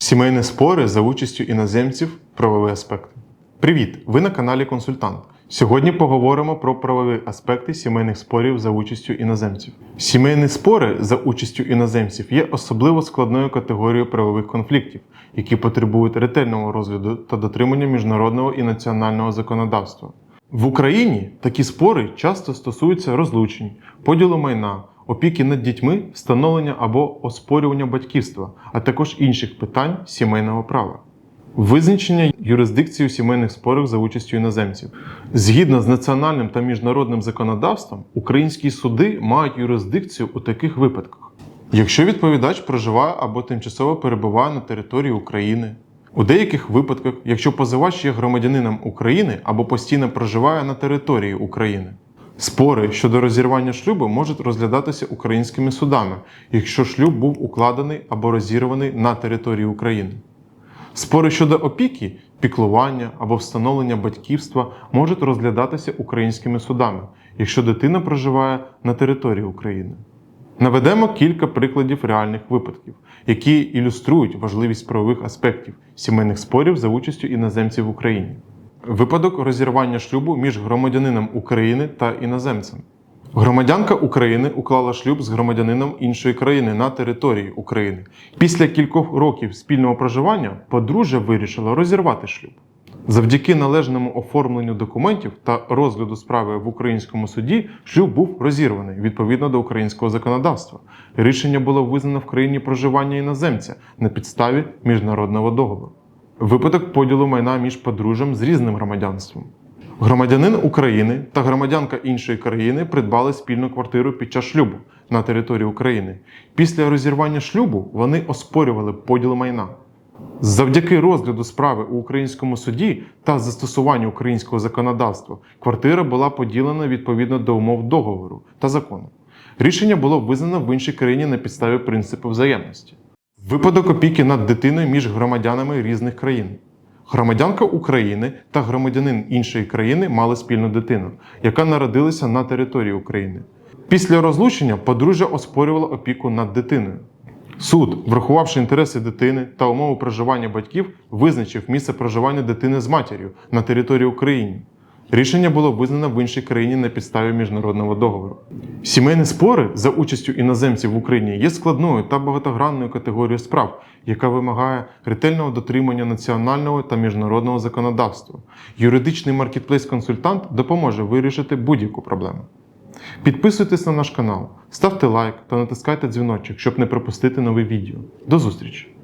Сімейні спори за участю іноземців правові аспекти. Привіт! Ви на каналі Консультант. Сьогодні поговоримо про правові аспекти сімейних спорів за участю іноземців. Сімейні спори за участю іноземців є особливо складною категорією правових конфліктів, які потребують ретельного розгляду та дотримання міжнародного і національного законодавства. В Україні такі спори часто стосуються розлучень, поділу майна, опіки над дітьми, встановлення або оспорювання батьківства, а також інших питань сімейного права. Визначення юрисдикції у сімейних спорах за участю іноземців. Згідно з національним та міжнародним законодавством, українські суди мають юрисдикцію у таких випадках. Якщо відповідач проживає або тимчасово перебуває на території України, у деяких випадках, якщо позивач є громадянином України або постійно проживає на території України. Спори щодо розірвання шлюбу можуть розглядатися українськими судами, якщо шлюб був укладений або розірваний на території України. Спори щодо опіки, піклування або встановлення батьківства можуть розглядатися українськими судами, якщо дитина проживає на території України. Наведемо кілька прикладів реальних випадків, які ілюструють важливість правових аспектів сімейних спорів за участю іноземців в Україні. Випадок розірвання шлюбу між громадянином України та іноземцем. Громадянка України уклала шлюб з громадянином іншої країни на території України. Після кількох років спільного проживання подружжя вирішило розірвати шлюб. Завдяки належному оформленню документів та розгляду справи в українському суді шлюб був розірваний відповідно до українського законодавства. Рішення було визнано в країні проживання іноземця на підставі міжнародного договору. Випадок поділу майна між подружжям з різним громадянством. Громадянин України та громадянка іншої країни придбали спільну квартиру під час шлюбу на території України. Після розірвання шлюбу вони оспорювали поділ майна. Завдяки розгляду справи у українському суді та застосуванню українського законодавства квартира була поділена відповідно до умов договору та закону. Рішення було визнано в іншій країні на підставі принципу взаємності. Випадок опіки над дитиною між громадянами різних країн. Громадянка України та громадянин іншої країни мали спільну дитину, яка народилася на території України. Після розлучення подружжя оспорювало опіку над дитиною. Суд, врахувавши інтереси дитини та умови проживання батьків, визначив місце проживання дитини з матір'ю на території України. Рішення було визнано в іншій країні на підставі міжнародного договору. Сімейні спори за участю іноземців в Україні є складною та багатогранною категорією справ, яка вимагає ретельного дотримання національного та міжнародного законодавства. Юридичний маркетплейс-консультант допоможе вирішити будь-яку проблему. Підписуйтесь на наш канал, ставте лайк та натискайте дзвіночок, щоб не пропустити нові відео. До зустрічі!